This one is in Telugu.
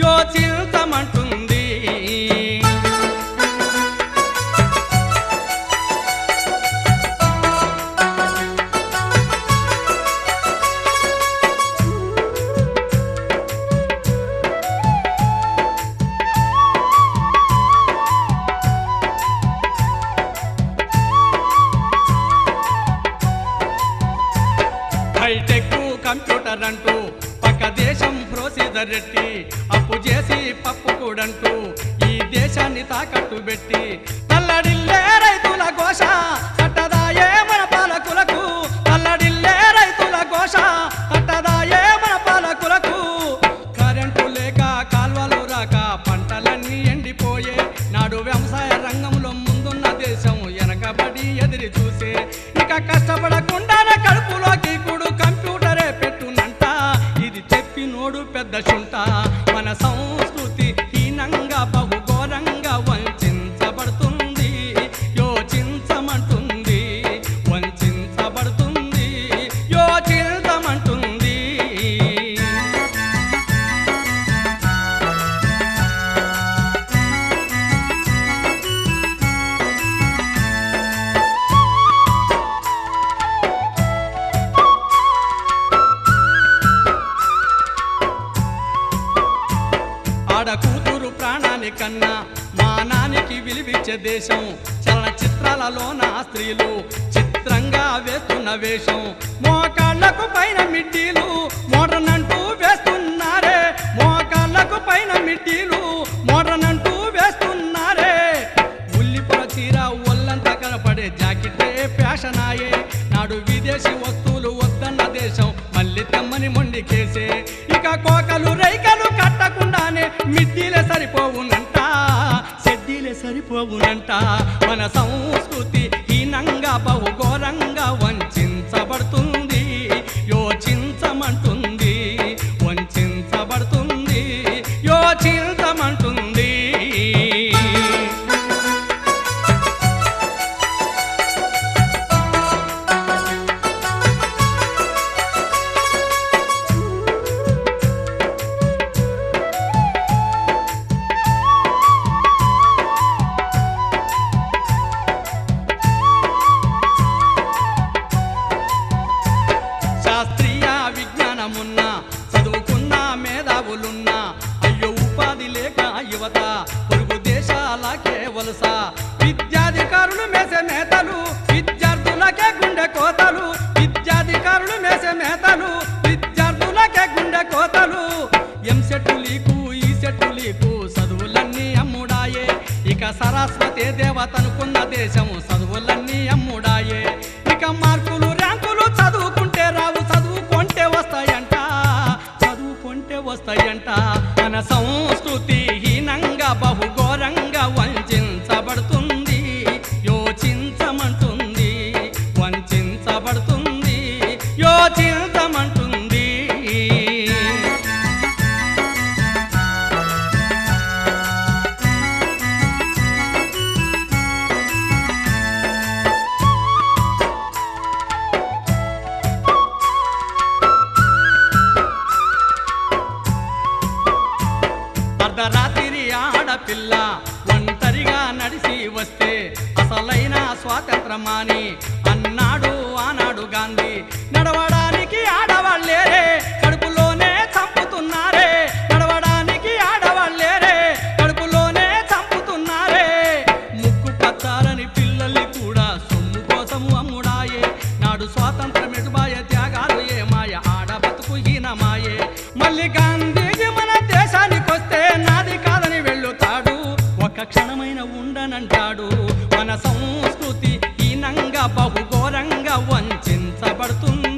యోచిల్తమంటుంది హైటెక్ కంప్యూటర్ అంటూ ఎదరెట్టి అప్పు చేసి పప్పు కూడంటూ ఈ దేశాన్ని తాకట్టు పెట్టి తల్లడిల్లే రైతుల ఘోష కట్టదాయే మన పాలకులకు. తల్లడిల్లే రైతుల ఘోష కట్టదాయే మన పాలకులకు. కరెంటు లేక కాల్వలు రాక పంటలన్నీ ఎండిపోయే. నాడు వ్యవసాయ రంగంలో ముందున్న దేశం వెనకబడి ఎదిరి చూసే. ఇక కష్టపడకు కన్నా మానానికి విలువిచ్చే దేశం. చలనచిత్రాలలోన స్త్రీలు చిత్రంగా వేస్తున్న వేషం. మోకాళ్ళకు పైన మిడ్డీలు మోడ్రన్ అంటూ వేస్తున్నారే. మోకాళ్ళకు పైన మిడ్డీలు మోడ్రన్ అంటూ వేస్తున్నారే. ఉల్లిపుర చీర ఒళ్ళంతా కనపడే జాకెటే ఫ్యాషన్ ఆయే నాడు విదేశీ వస్తువులు వద్దన్న దేశం. మళ్ళీ తెమ్మని మొండికేసే ఇక కోకలు రైకలు కట్టకుండానే మిడ్డీలే సరిపోవునంట సరిపోవునంట. మన సంస్కృతి హీనంగా బహుఘోరంగా వంచబడుతుంది యోచించమంటుంది వంచబడుతుంది యోచించమంటుంది యువత పొరుగు దేశాలకే వలస. విద్యాధికారులు మేసే మేతలు విద్యార్థులకే గుండె కోతలు. విద్యాధికారులు మేసే మేతలు విద్యార్థులకే గుండె కోతలు. EAMCET leak ECET leak చదువులన్నీ అమ్ముడాయే. ఇక సరస్వతి దేవతనుకున్న దేశము చదువులన్నీ అమ్ముడాయే. వస్తే అసలైన స్వాతంత్రమాని. అన్నాడు ఆనాడు గాంధీ. నడవడానికి ఆడవాళ్ళేరే కడుపులోనే చంపుతున్నారే. నడవడానికి ఆడవాళ్ళేరే కడుపులోనే చంపుతున్నారే. ముక్కు పచ్చాలని పిల్లల్ని కూడా సొమ్ము కోసము అమ్ముడాయే. నాడు స్వాతంత్రం ఎటుబాయ త్యాగాలు ఏమాయ ఆడ బతుకు ఈనమాయే మళ్ళీ మన సంస్కృతి హీనంగా బహుఘోరంగా వంచబడుతుంది.